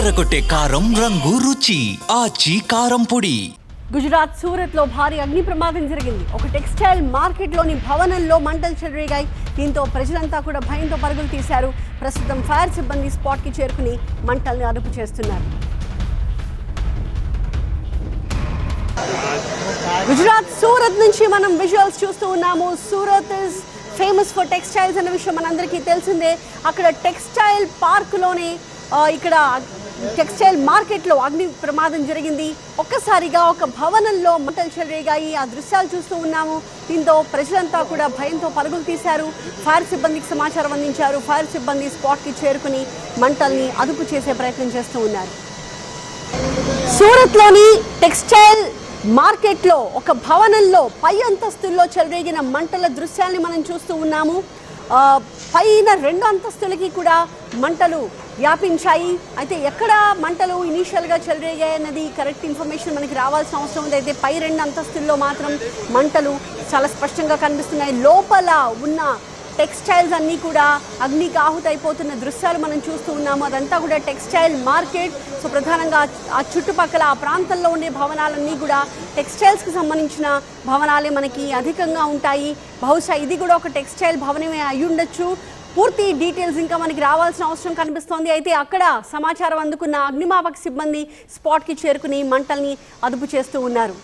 అదరగొట్టే కారం రంగు రుచి ఆచి కారం పొడి. గుజరాత్ సూరత్లో భారీ అగ్ని ప్రమాదం జరిగింది. ఒక టెక్స్టైల్ మార్కెట్లోని భవనంలో మంటలు చెలరేగాయి. దీంతో ప్రజలంతా కూడా భయంతో పరుగులు తీశారు. ప్రస్తుతం ఫైర్ సిబ్బంది స్పాట్కి చేరుకుని మంటల్ని అదుపు చేస్తున్నారు. గుజరాత్ సూరత్ నుంచి మనం విజువల్స్ చూస్తూ ఉన్నాము. Surat is famous for textiles అన్న విషయం మనందరికీ తెలిసిందే. అక్కడ టెక్స్టైల్ పార్క్లోనే ఇక్కడ టెక్స్టైల్ మార్కెట్లో అగ్ని ప్రమాదం జరిగింది. ఒక్కసారిగా ఒక భవనంలో మంటలు చెలరేగాయి. ఆ దృశ్యాలు చూస్తూ ఉన్నాము. దీంతో ప్రజలంతా కూడా భయంతో పరుగులు తీశారు. ఫైర్ సిబ్బందికి సమాచారం అందించారు. ఫైర్ సిబ్బంది స్పాట్కి చేరుకుని మంటల్ని అదుపు చేసే ప్రయత్నం చేస్తూ ఉన్నారు. సూరత్లోని టెక్స్టైల్ మార్కెట్లో ఒక భవనంలో పై అంతస్తుల్లో చెలరేగిన మంటల దృశ్యాల్ని మనం చూస్తూ ఉన్నాము. పైన రెండు అంతస్తులకి కూడా మంటలు వ్యాపించాయి. అయితే ఎక్కడ మంటలు ఇనీషియల్గా చెలరేగాయన్నది కరెక్ట్ ఇన్ఫర్మేషన్ మనకి రావాల్సిన అవసరం ఉంది. అయితే పై రెండు అంతస్తుల్లో మాత్రం మంటలు చాలా స్పష్టంగా కనిపిస్తున్నాయి. లోపల ఉన్న టెక్స్టైల్స్ అన్నీ కూడా అగ్నికి ఆహుతైపోతున్న దృశ్యాలు మనం చూస్తూ ఉన్నాము. అదంతా కూడా టెక్స్టైల్ మార్కెట్. సో ప్రధానంగా ఆ చుట్టుపక్కల ఆ ప్రాంతంలో ఉండే భవనాలన్నీ కూడా టెక్స్టైల్స్కి సంబంధించిన భవనాలే మనకి అధికంగా ఉంటాయి. బహుశా ఇది కూడా ఒక టెక్స్టైల్ భవనమే అయి ఉండొచ్చు. పూర్తి డీటెయిల్స్ ఇంకా మనకి రావాల్సిన అవసరం కనిపిస్తోంది. అయితే అక్కడ సమాచారం అందుకున్న అగ్నిమాపక సిబ్బంది స్పాట్కి చేరుకుని మంటల్ని అదుపు చేస్తూ ఉన్నారు.